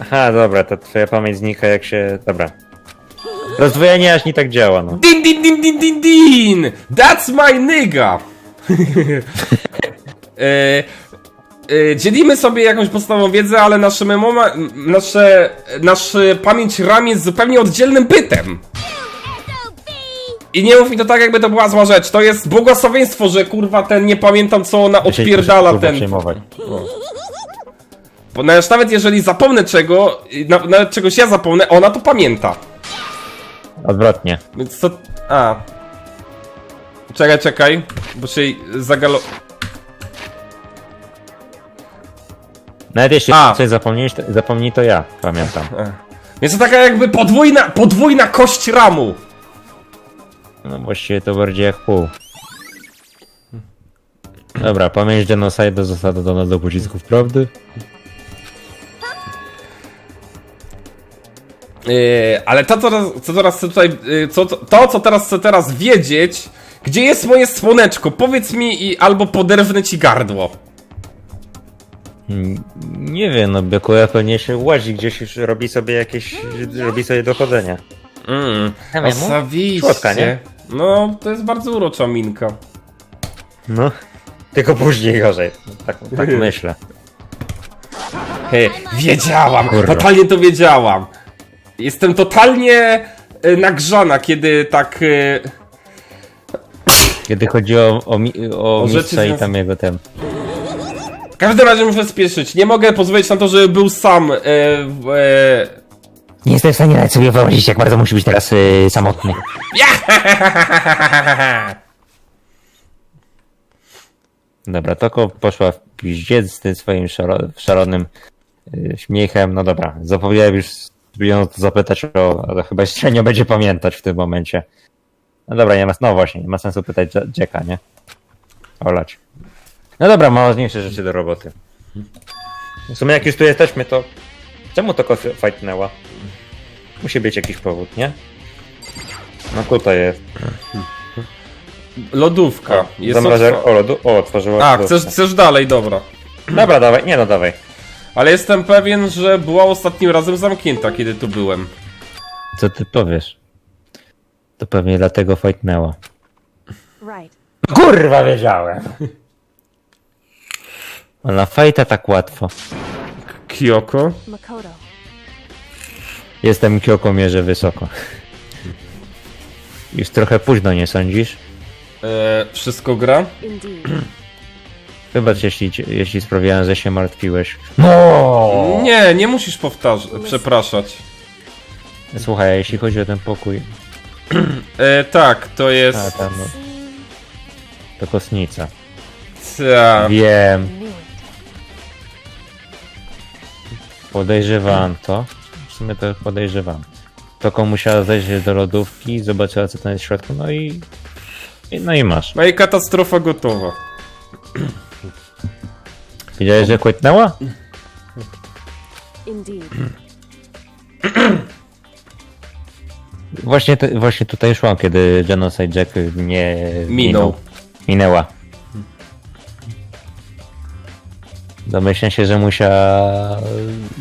Aha, dobra, to twoja pamięć znika jak się... Dobra. Rozdwojenie aż nie tak działa, no. Din din din din din din! That's my nigga! e, e, dzielimy sobie jakąś podstawową wiedzę, ale nasze memoma, nasze, nasz e, pamięć RAM jest zupełnie oddzielnym bytem. I nie mów mi to tak, jakby to była zła rzecz. To jest błogosławieństwo, że kurwa ten nie pamiętam co ona odpierdala kurwa ten. przejmować. Bo nawet nawet jeżeli zapomnę czego, na, nawet czegoś ja zapomnę, ona to pamięta. Odwrotnie. Więc to. A. Czekaj, czekaj, bo się zagalo. Nawet jeśli A. coś zapomnieć, to, zapomnij to ja, pamiętam. Więc to taka jakby podwójna, podwójna kość ramu. No właściwie to bardziej jak pół. Dobra, pamięć genocide została dodana do pocisków prawdy. Ale to, co teraz, co teraz chcę tutaj, yy, co, to, co teraz chcę teraz wiedzieć, gdzie jest moje słoneczko? Powiedz mi i albo poderwnę ci gardło. Mm, Nie wiem, no Bekuja pewnie się łazi gdzieś już robi sobie jakieś, robi sobie dochodzenia. Mm. Osobiście. Słodka, nie? No, to jest bardzo urocza minka. No. Tylko później gorzej. Tak, tak myślę. Hej, wiedziałam, Kurwa. totalnie to wiedziałam. Jestem totalnie y, nagrzana, kiedy tak... Y, Kiedy chodzi o, o, o, O mistrza i tam jego ten. w każdym razie muszę spieszyć. Nie mogę pozwolić na to, żeby był sam. W- y, Nie jestem w stanie nawet sobie wyobrazić, jak bardzo musi być teraz y, samotny. Dobra, Toko poszła w piździec z tym swoim szaro, szalonym y, śmiechem. No dobra, zapomniałem już ją to zapytać o, ale chyba jeszcze nie będzie pamiętać w tym momencie. No dobra, nie ma, no właśnie, nie ma sensu pytać Ja- Jacka, nie? Olać. No dobra, ma ważniejsze rzeczy do roboty. W sumie jak już tu jesteśmy, to czemu Toko fightnęła? Musi być jakiś powód, nie? No tutaj jest. lodówka. Jest Zamrażer, otwa- o, lodu, o, otworzyła A, lodówkę. chcesz, chcesz dalej, dobra. Dobra, dawaj, nie no dawaj. Ale jestem pewien, że była ostatnim razem zamknięta, kiedy tu byłem. Co ty powiesz? To pewnie dlatego fightnęła. Right. Kurwa, wiedziałem! Ona fajta tak łatwo. Kyoko? Makoto. Jestem Kyoko mierzę wysoko. Już trochę późno, nie sądzisz? E, wszystko gra? Indeed. Wybacz, jeśli, jeśli sprawiałem, że się martwiłeś. No! Nie, nie musisz powtarzać, przepraszać. Słuchaj, a jeśli chodzi o ten pokój, E, tak, to a jest... tam, no, to kosnica. Ta. Wiem, Knew it. podejrzewam to. W sumie to podejrzewam. Toko musiała zejść do lodówki, zobaczyła co tam jest w środku, no i... i no i masz. No i katastrofa gotowa. Wiedziałeś, że kłetnęła? Indeed. Właśnie, te, właśnie tutaj szłam, kiedy Genocide Jack nie Minął. Minęła. Domyślam się, że musiała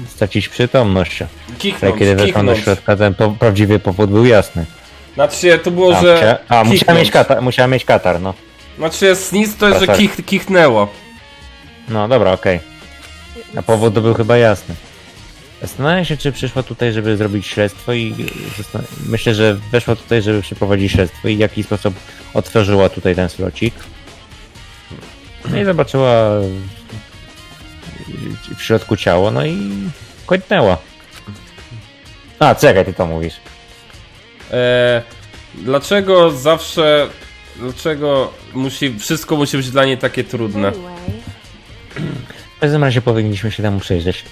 stracić przytomność. Ale Kichnąć, kiedy weszłam do kichnąć. środka, ten po, prawdziwy powód był jasny. Znaczy, to było, A, że... musia, a musiała, kichnąć. mieć katar, musiała mieć katar, no. Znaczy, snis to jest, że Katar. kich, kichnęło. No dobra, okej. A powód to był chyba jasny. Zastanawiam się, czy przyszła tutaj, żeby zrobić śledztwo i zastan- myślę, że weszła tutaj, żeby przeprowadzić śledztwo i w jaki sposób otworzyła tutaj ten slocik. No i zobaczyła w środku ciało, no i końtnęła. A, czekaj, ty to mówisz. E, dlaczego zawsze... Dlaczego musi... Wszystko musi być dla niej takie trudne? Anyway, W każdym razie powinniśmy się temu przyjrzeć.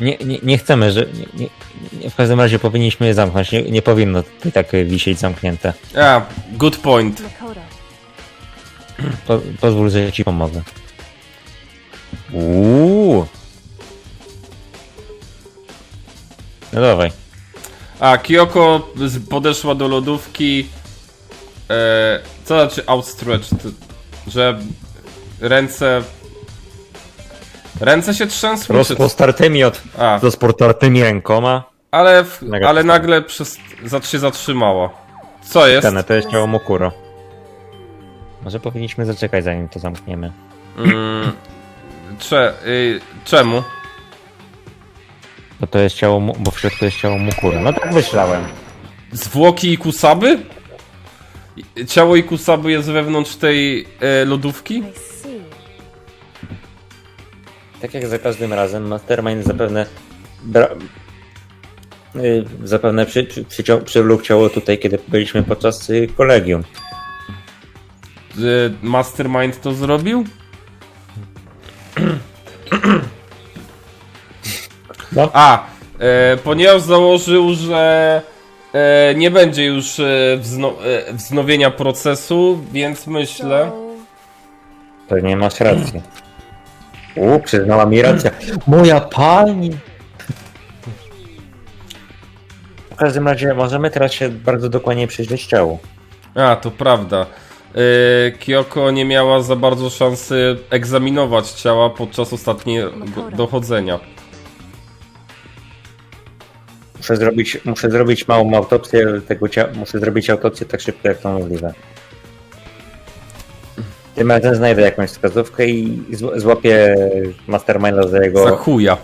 Nie, nie, nie chcemy, że. Nie, nie, w każdym razie powinniśmy je zamknąć. Nie, nie powinno tutaj tak wisieć zamknięte. A, good point. Po, pozwól, że ja ci pomogę. Uuu. No dawaj. A, Kyoko z- podeszła do lodówki. E, co znaczy outstretched? Że ręce Ręce się trzęsły. Rozpostartymi od... A, Rozpostartymi rękoma. ale, w, ale nagle przez, za, się zatrzymała. Co jest? Ten, to jest ciało Mukuro. Może powinniśmy zaczekać zanim to zamkniemy. Mm, cze, y, czemu? Bo to jest ciało, Mu- bo w środku jest ciało Mukuro. No tak myślałem. Zwłoki i kusaby? Ciało i kusaby jest wewnątrz tej e, lodówki? Tak jak za każdym razem, Mastermind zapewne bra... y, zapewne przy, przy, ciało tutaj, kiedy byliśmy podczas y, kolegium. E, Mastermind to zrobił? No. A, e, ponieważ założył, że e, nie będzie już e, wzno, e, wznowienia procesu, więc myślę... So, Pewnie masz rację. U, przyznała mi rację. Moja pani! W każdym razie możemy teraz się bardzo dokładnie przyjrzeć ciału. A, to prawda. E, Kyoko nie miała za bardzo szansy egzaminować ciała podczas ostatniego dochodzenia. Muszę zrobić, muszę zrobić małą autopsję tego ciała. Muszę zrobić autopsję tak szybko jak to możliwe. Tym razem znajdę jakąś wskazówkę i zł- złapię Masterminda za Za jego. chuja.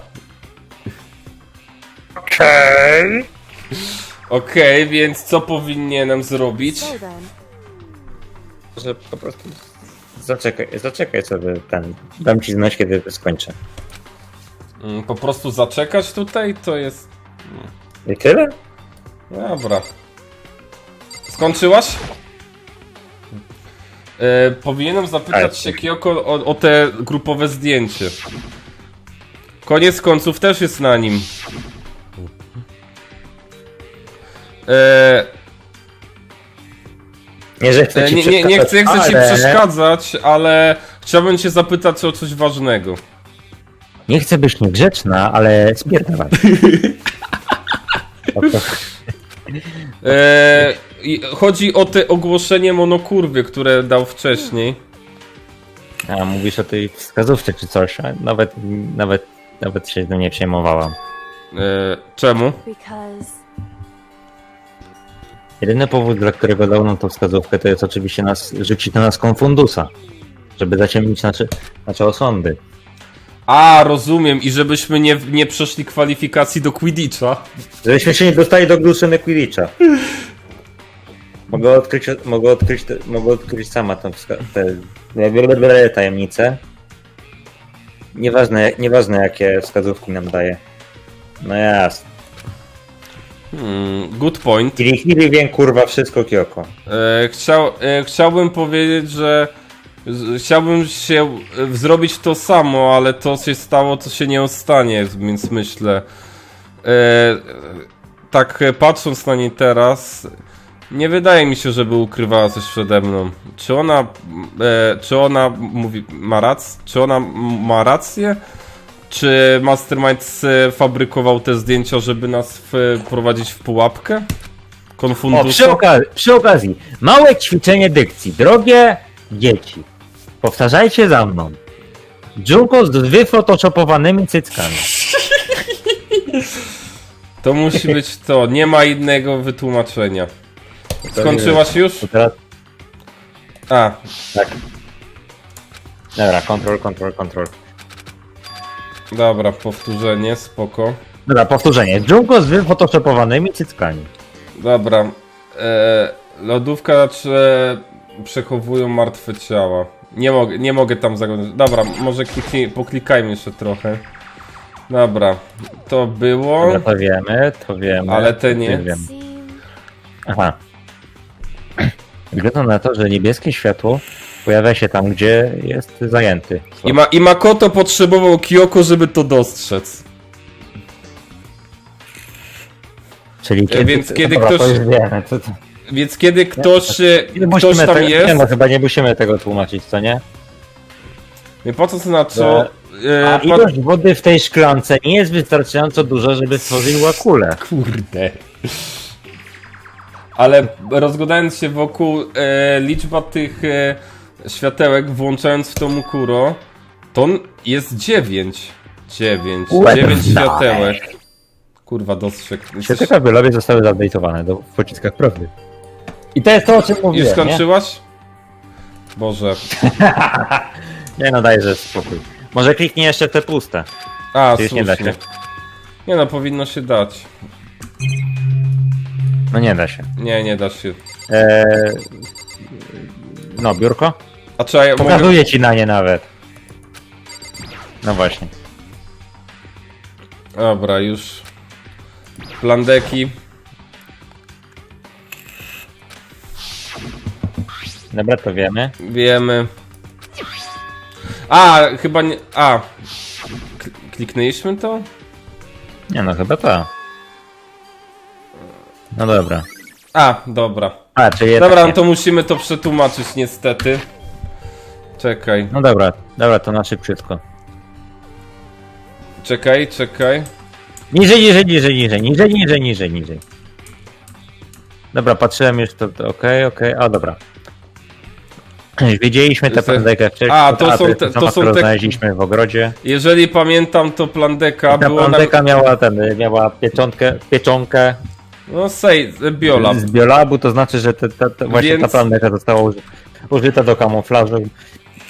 Okej. Okej, więc co powinienem zrobić? so then, Że po prostu zaczekaj, zaczekaj sobie ten. Dam ci znać, kiedy skończę. Mm, Po prostu zaczekać tutaj? To jest... I tyle? Dobra. Skończyłaś? E, powinienem zapytać się Kyoko o, o te grupowe zdjęcie. Koniec końców też jest na nim. E, Nie, że chcę e, ci nie, nie, nie chcę, nie chcę ci ale- przeszkadzać, ale chciałbym cię zapytać o coś ważnego. Nie chcę być niegrzeczna, ale E, i chodzi o te ogłoszenie monokurwy, które dał wcześniej. A mówisz o tej wskazówce czy coś, a nawet, nawet, nawet się tym nie przejmowałam. E, czemu? Jedyny powód, dla którego dał nam tą wskazówkę, to jest oczywiście nas, rzucić na nas konfundusa. Żeby zaciemnić nasze, nasze osądy. A, rozumiem. I żebyśmy nie, nie przeszli kwalifikacji do Quidditcha. Żebyśmy się nie dostali do drużyny Quidditcha. Mogę odkryć, mogę odkryć, mogę odkryć sama tą te tajemnicę. Nieważne, nieważne jakie wskazówki nam daje. No jasne. Hmm, good point. Kiri Kiri wiem kurwa wszystko Kyoko. E, chciał, e, chciałbym powiedzieć, że z- chciałbym się e, zrobić to samo, ale to się stało, co się nie ostanie, więc myślę. E, tak patrząc na niej teraz, nie wydaje mi się, żeby ukrywała coś przede mną. Czy ona, e, czy ona mówi, ma rację? Czy ona ma rację? Czy Mastermind fabrykował te zdjęcia, żeby nas wprowadzić w pułapkę? O, Konfundusa? przy, okazji, przy okazji, małe ćwiczenie dykcji. Drogie dzieci, powtarzajcie za mną. Junko z wyfotoshopowanymi cyckami. To musi być to, nie ma innego wytłumaczenia. Skończyłaś już? To teraz, A, tak. Dobra, kontrol, kontrol, kontrol. dobra, powtórzenie, spoko. Dobra, powtórzenie. Junko z wyfotoshopowanymi cyckami. Dobra, e, lodówka czy przechowują martwe ciała. Nie mogę, nie mogę tam zaglądać. Dobra, może kliknij, poklikajmy jeszcze trochę. Dobra, to było, Dobra, to wiemy, to wiemy. ale te nie. Wiem. Aha. Wygląda na to, że niebieskie światło pojawia się tam, gdzie jest zajęty. I, ma, I Makoto potrzebował Kyoko, żeby to dostrzec. Czyli E, więc kiedy Dobra, ktoś- To już wiemy, to, to... Więc kiedy ktoś, e, Nie ktoś tam tego, jest... Nie, no chyba nie musimy tego tłumaczyć, co nie? Nie, Po co to na co? A E, po... ilość wody w tej szklance nie jest wystarczająco duża, żeby stworzyła kulę. Kurde. Ale rozglądając się wokół, e, liczba tych e, światełek, włączając w to Mukuro, to on, Jest dziewięć. Dziewięć. What Dziewięć the światełek. Kurwa, dostrzeg. Światełka w Biolowie zostały zupdate'owane do, w pociskach prawdy. I to jest to, o czym Już mówiłem, nie? skończyłaś? Boże. Nie no, dajże spokój. Może kliknij jeszcze te puste. A, Już nie da słusznie. się. Nie no, powinno się dać. No nie da się. Nie, nie da się. Eee, no, biurko? A czy ja mogę... Pokazuję ci na nie nawet. No właśnie. Dobra, już. Plandeki. Dobra, to wiemy. Wiemy. A, chyba nie... A. Kliknęliśmy to? Nie no, chyba to. No dobra. A, dobra. A, czyli jednak Dobra, nie. no to musimy to przetłumaczyć niestety. Czekaj, No dobra, dobra, to na szybciutko. czekaj, czekaj. Niżej, niżej, niżej, niżej, niżej, niżej, niżej, niżej. Dobra, patrzyłem już, to, to okej, okej, a dobra. Już Wiedzieliśmy tę plandekę wcześniej, A, to są te- to sama, są którą te- znaleźliśmy w ogrodzie. Jeżeli pamiętam, to Plandeka Ta było na... plandeka miała ten, miała pieczątkę, pieczonkę No sej, Biola. z biolabu, to znaczy, że te, te, te, właśnie Więc- ta plandeka została uży, użyta do kamuflażu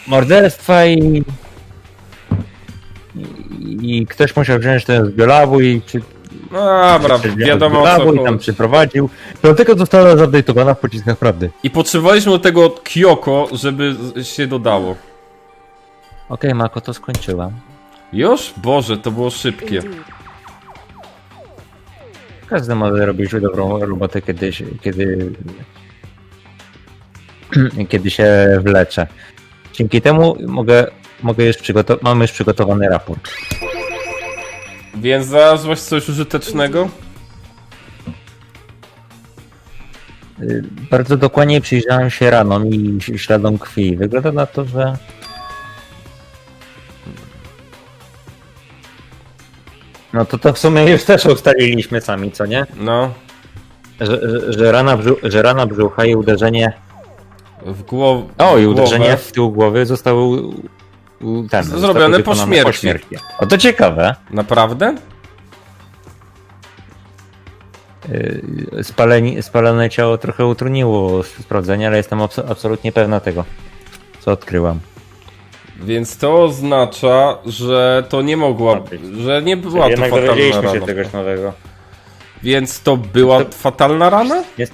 morderstwa i, i, i ktoś musiał wziąć ten z biolabu i przy, No dobra, wiadomo o z co biolabu i tam przyprowadził. Dlatego została zupdate'owana w pociskach prawdy. I potrzebowaliśmy do tego Kyoko, żeby się dodało. Okej, Mako, to skończyłam. Już? Boże, to było szybkie. Każdy może robić dobrą robotę, kiedy, się- kiedy, kiedy się wlecze. Dzięki temu mogę, mogę już przygotować, mamy już przygotowany raport. Więc znalazłeś coś użytecznego? Y, Bardzo dokładnie przyjrzałem się ranom i śladom krwi. Wygląda na to, że. No to to w sumie już też ustaliliśmy sami, co nie? No, Że, że, że, rana, że rana brzucha i uderzenie. w głowę. O, i uderzenie w tył głowy u, ten, Zrobione po wykonane śmierci. O, to ciekawe. Naprawdę? Y, Spaleni, spalone ciało trochę utrudniło sprawdzenie, ale jestem abs- absolutnie pewna tego, co odkryłam. Więc to oznacza, że to nie mogła, że nie była to Jednak fatalna dowiedzieliśmy się rana. czegoś nowego. Więc to była fatalna rana? Jest.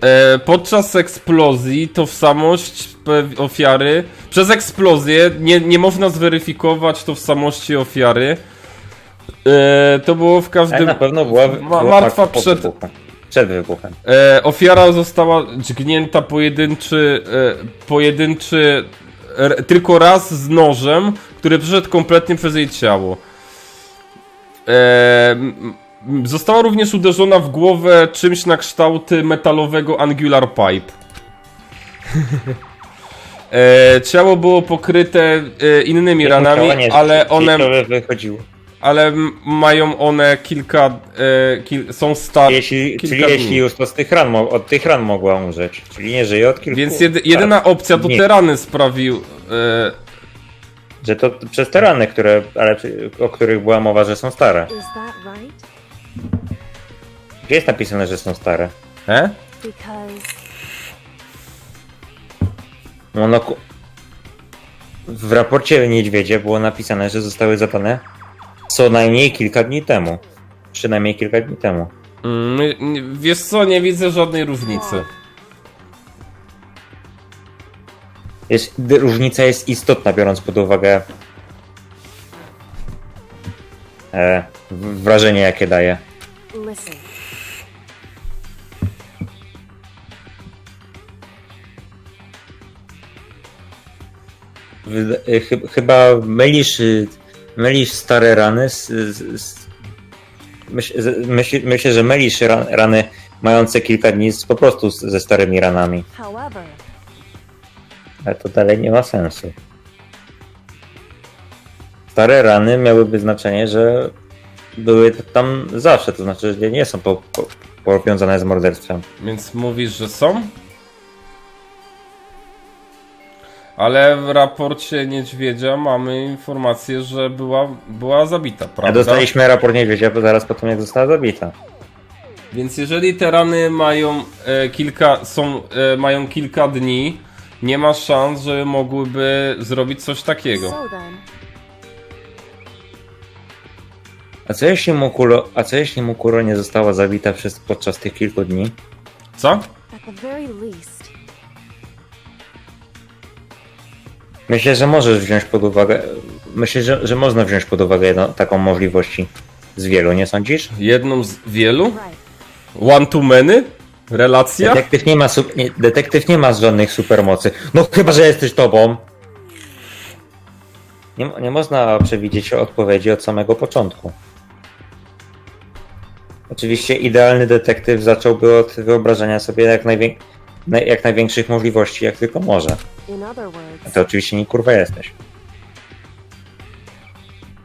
E, podczas eksplozji tożsamość pe- ofiary. Przez eksplozję nie, nie można zweryfikować tożsamości ofiary. E, to było w każdym. na pewno była, była martwa po przed- wybuchem. Przed wybuchem. E, ofiara została dźgnięta pojedynczy, e, pojedynczy tylko raz z nożem, który przeszedł kompletnie przez jej ciało. E, m- została również uderzona w głowę czymś na kształt metalowego angular pipe. e, ciało było pokryte e, innymi ranami, ale one, wychodziło. Ale mają one kilka, e, kil, są stare. Jeśli, kilka czyli dni. jeśli już to z tych ran, od tych ran mogła umrzeć. Czyli nie żyje od kilku Więc jedy, jedyna opcja to dni. te rany sprawił. E, Że to przez te rany, które, ale, o których była mowa, że są stare. Right? Gdzie jest napisane, że są stare? e? Because No, no, w raporcie Niedźwiedzie było napisane, że zostały zadane co najmniej kilka dni temu. Przynajmniej kilka dni temu. Mm, wiesz co, nie widzę żadnej różnicy. Jest, różnica jest istotna, biorąc pod uwagę e, wrażenie, jakie daje. listen. Y, chy- Chyba mylisz, y, mylisz stare rany z, z, z myśl, myśl, Myślę, że mylisz ra- rany mające kilka dni z, po prostu z, ze starymi ranami. Ale to dalej nie ma sensu. Stare rany miałyby znaczenie, że były tam zawsze, to znaczy, że nie są po, po, powiązane z morderstwem. Więc mówisz, że są? Ale w raporcie niedźwiedzia mamy informację, że była, była zabita, A prawda? dostaliśmy raport niedźwiedzia bo zaraz po tym, jak została zabita. Więc jeżeli te rany mają e, kilka, są, e, mają kilka dni, nie ma szans, że mogłyby zrobić coś takiego. So then, A co jeśli Mukuro, a co jeśli Mukuro nie została zabita przez, podczas tych kilku dni? Co? at the very least, Myślę, że możesz wziąć pod uwagę. Myślę, że, że można wziąć pod uwagę jedną, taką możliwości z wielu, nie sądzisz? Jedną z wielu? One to many? Relacja? Detektyw nie ma, su- nie, detektyw nie ma żadnych supermocy. No chyba, że jesteś tobą. Nie, nie można przewidzieć odpowiedzi od samego początku. Oczywiście idealny detektyw zacząłby od wyobrażenia sobie jak, najwię- jak największych możliwości, jak tylko może. A to oczywiście nie kurwa jesteś.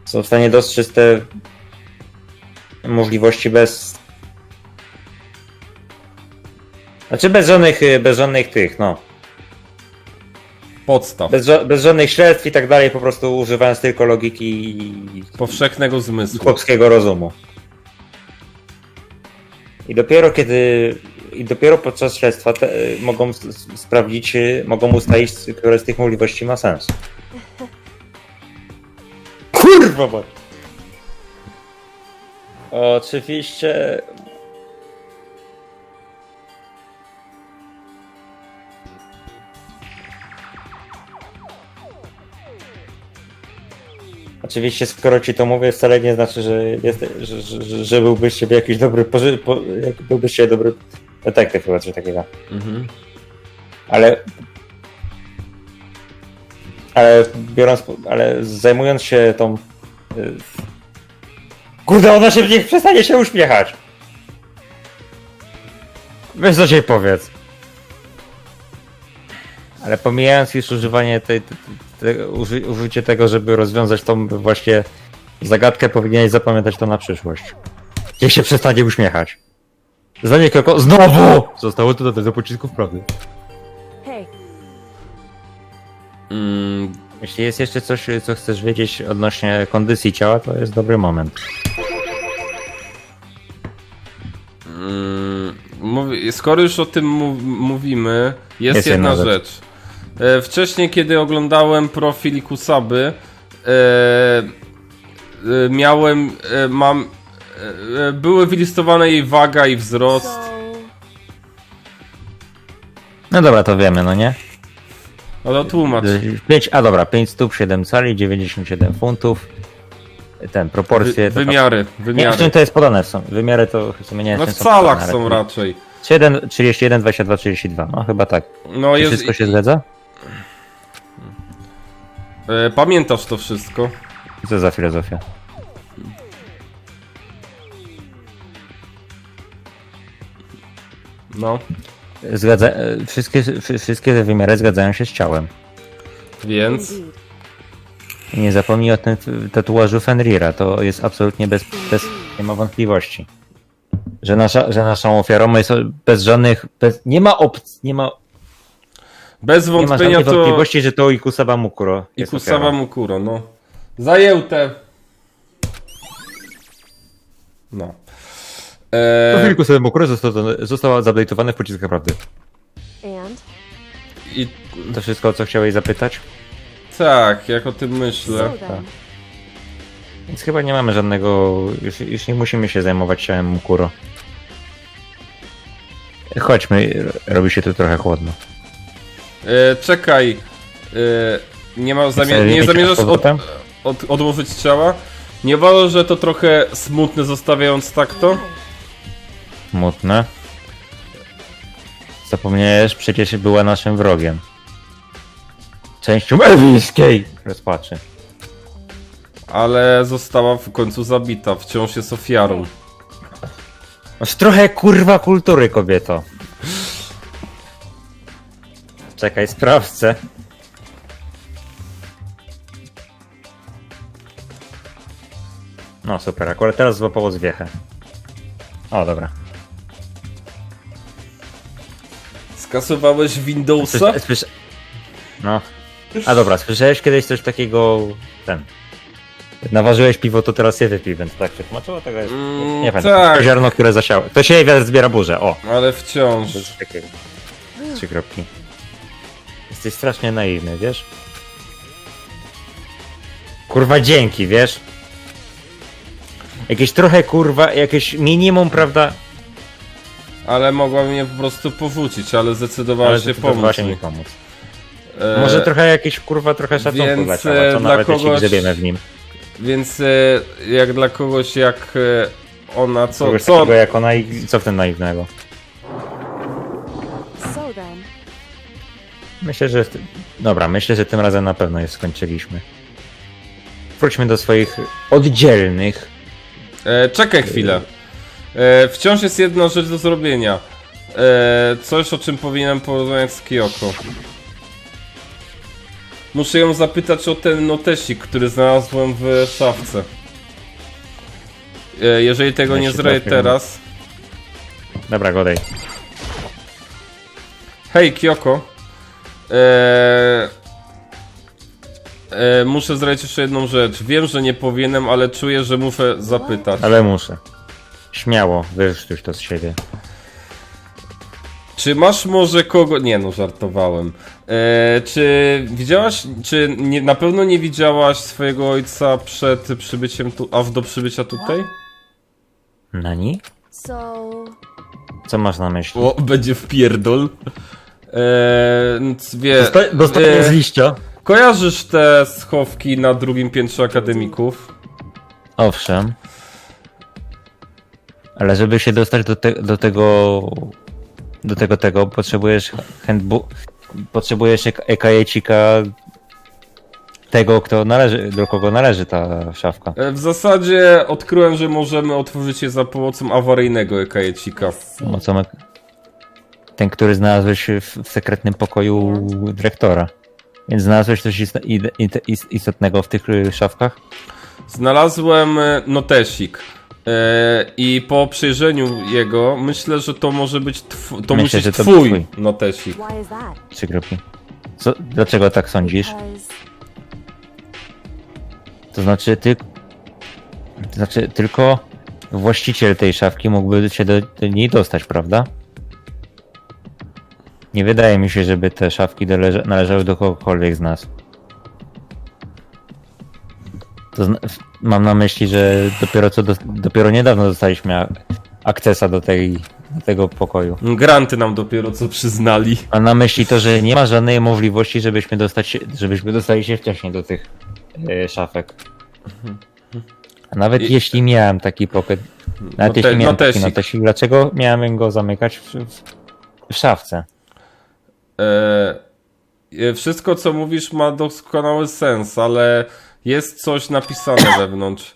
Są w stanie dostrzec te możliwości bez. Znaczy bez żadnych, bez żadnych tych, no. Podstaw. Bez, ża- bez żadnych śledztw i tak dalej, po prostu używając tylko logiki i Powszechnego i zmysłu. chłopskiego rozumu. I dopiero kiedy. I dopiero podczas śledztwa te, y, mogą sprawdzić, y, mogą ustalić, które z tych możliwości ma sens. Kurwa, bo... Oczywiście. Oczywiście, skoro ci to mówię, wcale nie znaczy, że, jest, że, że, że, byłbyś ciebie jakiś dobry, poży, po, byłbyś dobry detektyw chyba, coś takiego. Mhm. Ale. Ale biorąc. Ale zajmując się tą. y, Kurde, ona się niech przestanie się uśmiechać. Weź co się powiedz. Ale pomijając już używanie tej, te, te, uży, użycie tego, żeby rozwiązać tą właśnie zagadkę, powinieneś zapamiętać to na przyszłość. Niech się przestanie uśmiechać. Zdanie koko. Znowu! Zostało to do, do pocisków prawdy. hey, Mm, Jeśli jest jeszcze coś, co chcesz wiedzieć odnośnie kondycji ciała, to jest dobry moment. mm, mówi, skoro już o tym mów, mówimy, jest, Jest jedna jedna rzecz. rzecz. E, wcześniej, kiedy oglądałem profil Kusaby, e, e, miałem, e, mam, były wylistowane jej waga i wzrost. No dobra, to wiemy, no nie? No to tłumacz. 5, a dobra, 5 stóp, 7 cali, 97 funtów. Ten, proporcje. Wy, to wymiary, Nie, w wymiary. sumie to jest podane są. Wymiary to w sumie nie No nie w calach są ale- raczej. 7, 31, 22, 32. No chyba tak. No Czy jest, wszystko się zgadza? e, pamiętasz to wszystko? Co za filozofia? No, Zgadza, wszystkie, wszy- wszystkie te wymiary zgadzają się z ciałem. więc... nie zapomnij o tym tatuażu Fenrira, to jest absolutnie bez, bez nie ma wątpliwości. Że, nasza, że naszą ofiarą jest bez żadnych, bez, nie ma opcji, nie ma, Bez nie ma wątpienia to wątpliwości, że to Ikusaba Mukuro ofiarą. Mukuro, no. Zajęte. No. Eee, Ikusaba Mukuro został, został zaupdate'owany w pociskach prawdy. and I To wszystko, o co chciałeś zapytać? tak, jak o tym myślę. so then, Więc chyba nie mamy żadnego, już, już nie musimy się zajmować ciałem Mukuro. Chodźmy, robi się tu trochę chłodno. Eee, czekaj. Eee, nie, ma Chcesz nie zamierzasz od, od, odłożyć ciała? Nie uważasz, że to trochę smutne zostawiając tak to? Smutne. Zapomniałeś, przecież była naszym wrogiem. Częścią elwiskiej rozpaczy. Ale została w końcu zabita. Wciąż jest ofiarą. Masz trochę kurwa kultury, kobieto. Czekaj, sprawdzę. No super, akurat teraz złapało zwiechę. O, dobra. Skasowałeś Windowsa? Słysz, słysz... No. A dobra, słyszałeś kiedyś coś takiego, ten... Naważyłeś piwo, to teraz je wypij, więc tak się tłumaczyło, tego jest... Mm, nie wiem, tak. to ziarno, które zasiało. To się wiatr zbiera burzę, o! Ale wciąż. Trzy kropki. Jesteś strasznie naiwny, wiesz? Kurwa dzięki, wiesz? Jakieś trochę kurwa, jakieś minimum, prawda? Ale mogła mnie po prostu powrócić, ale zdecydowała Ale się pomóc się mi. mi pomóc. E, Może trochę jakieś kurwa, trochę szacunku więc, dla ciała, e, dla nawet jeśli kogoś- grzebiemy w nim. Więc e, jak dla kogoś jak e, ona, co, Kogoś co, takiego jak ona i co w tym naiwnego? Myślę, że... ty- Dobra, myślę, że tym razem na pewno je skończyliśmy. Wróćmy do swoich oddzielnych E, czekaj chwilę. E, wciąż jest jedna rzecz do zrobienia. E, coś, o czym powinienem porozmawiać z Kyoko. Muszę ją zapytać o ten notesik, który znalazłem w szafce. E, jeżeli tego Ja nie się zrobię teraz... Dobra, godej. Hej, Kyoko. Eee, e, muszę zrobić jeszcze jedną rzecz. Wiem, że nie powinienem, ale czuję, że muszę zapytać. Ale muszę. Śmiało, wyrzuć to z siebie. Czy masz może kogo... Nie no, żartowałem. Eee, czy widziałaś... Czy nie, na pewno nie widziałaś swojego ojca przed przybyciem tu... aż do przybycia tutaj? Nani? so Co masz na myśli? O, będzie wpierdol. Eee, więc wie... Z eee, liścia. kojarzysz te schowki na drugim piętrze akademików? Owszem. Ale żeby się dostać do, te, do tego... Do tego tego potrzebujesz handbook... Potrzebujesz ek- ekajecika tego, kto należy, do kogo należy ta szafka. E, W zasadzie odkryłem, że możemy otworzyć je za pomocą awaryjnego ekajecika. Pomocą ten, który znalazłeś w, w sekretnym pokoju dyrektora. Więc znalazłeś coś istotnego w tych y, szafkach? Znalazłem e, notesik. E, I po przejrzeniu jego myślę, że to może być tw- to Myślę, musi że być to twój twój. notesik. Trzy kropki. Co, dlaczego tak sądzisz? To znaczy ty... To znaczy tylko właściciel tej szafki mógłby się do, do niej dostać, prawda? Nie wydaje mi się, żeby te szafki należały do kogokolwiek z nas. To mam na myśli, że dopiero co do, dopiero niedawno dostaliśmy a- akcesa do, tej, do tego pokoju. Granty nam dopiero co przyznali. Mam na myśli to, że nie ma żadnej możliwości, żebyśmy, dostać żebyśmy dostali się wcześniej do tych e, szafek. A nawet I- jeśli miałem taki pocket, nawet Note- jeśli miałem taki notesik. dlaczego miałem go zamykać w, w, w szafce? E, wszystko co mówisz ma doskonały sens, ale jest coś napisane wewnątrz.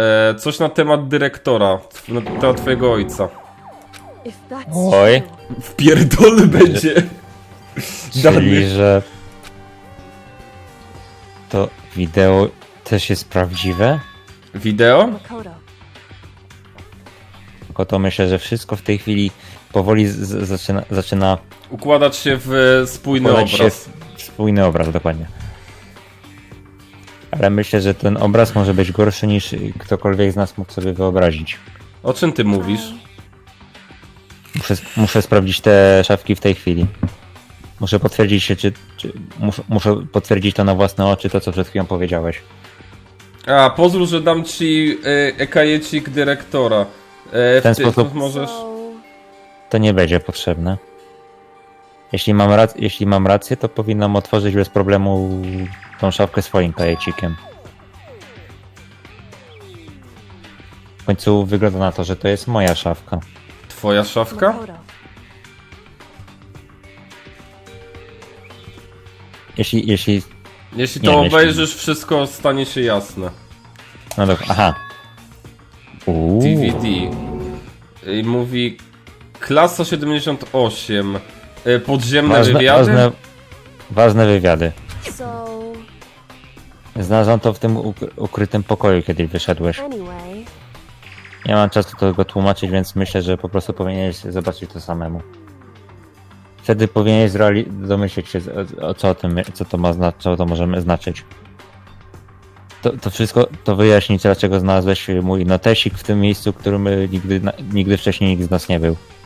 E, coś na temat dyrektora, na temat twojego ojca. Oj. true, Wpierdol będzie. Czyli, Dany. że to wideo też jest prawdziwe? Wideo? Tylko to myślę, że wszystko w tej chwili powoli z, z, zaczyna, zaczyna Układać się w spójny Podać się obraz. w spójny obraz, dokładnie. Ale myślę, że ten obraz może być gorszy niż ktokolwiek z nas mógł sobie wyobrazić. O czym ty mówisz? Muszę, muszę sprawdzić te szafki w tej chwili. Muszę potwierdzić się, czy, czy muszę, muszę potwierdzić to na własne oczy, to co przed chwilą powiedziałeś. A, pozwól, że dam ci e, ekajecik dyrektora. E, ten ty- sposób- możesz... To nie będzie potrzebne. Jeśli mam, rac- jeśli mam rację, to powinnam otworzyć bez problemu tą szafkę swoim kajecikiem. W końcu wygląda na to, że to jest moja szafka. Twoja szafka? Jeśli, jeśli Jeśli Nie to wiem, jeśli- obejrzysz, wszystko stanie się jasne. No dobra, aha. Uuu. DVD. I mówi... Klasa 78. e, Podziemne Ważne, wywiady? ważne, ważne wywiady. so Znalazłam to w tym uk- ukrytym pokoju, kiedy wyszedłeś. anyway, Nie mam czasu tego tłumaczyć, więc myślę, że po prostu powinieneś zobaczyć to samemu. Wtedy powinieneś zreali- domyśleć się, o co, o tym, co to ma zna- co to możemy znaczyć. To, to wszystko to wyjaśni, dlaczego znalazłeś mój notesik w tym miejscu, w którym y, nigdy, na- nigdy wcześniej nikt z nas nie był.